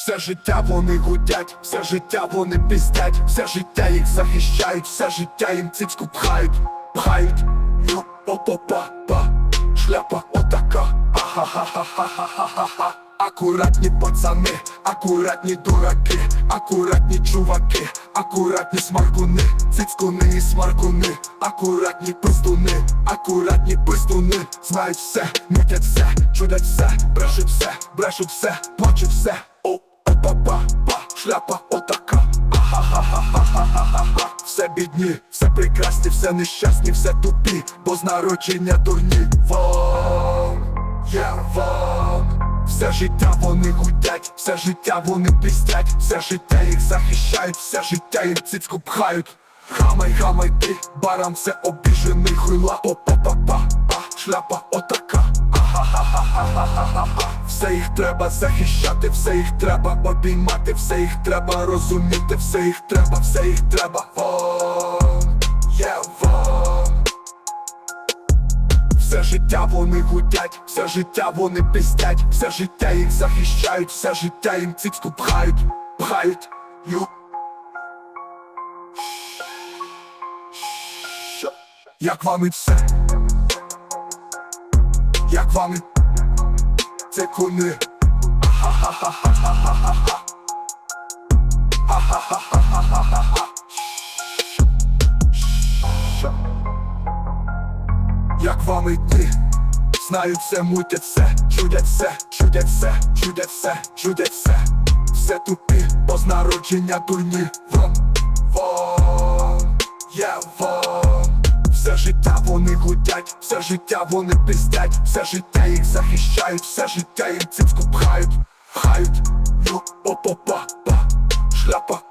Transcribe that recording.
Все життя вони гудять, все життя вони пиздять, все життя їх захищають, все життя їм цицьку пхають, пхають, ю, па-па-па-па, шляпа отака, ахахахахахахаха. Акуратні пацани, акуратні дураки, акуратні чуваки, акуратні смаркуни, цицькуни і смаркуни, акуратні пиздуни, акуратні пиздуни, знають все, мітять все, чудять все, брешуть все, брешуть все, плачуть все, па, шляпа отака. Все бідні, все прекрасні, все нещасні, все тупі, бо з народження дурні. Вон, я вон. Все життя вони гудять, все життя вони пістять, все життя їх захищають, все життя їм цицьку пхають. Хамай, хамай ти, барам все обіжений хуйла, па-па-па-па, шляпа отака. Все їх треба захищати, все їх треба обіймати, все їх треба розуміти, все їх треба, все їх треба. Є вон. Все життя вони гудять, все життя вони пиздять, все життя їх захищають, все життя їм цицьку пхають, пхають, ю. Як вам і все? Як вам і це. Що? Як вам йти? Знають все, мутять все, чудять все, чудять все, чудять все, чудять все, все тупі, бо з народження дурні Вон, вон, я Все життя вони гудять, все життя вони пиздять, все життя їх захищають, все життя їм цицьку пхають, пхають, ну опа-па-па, шляпа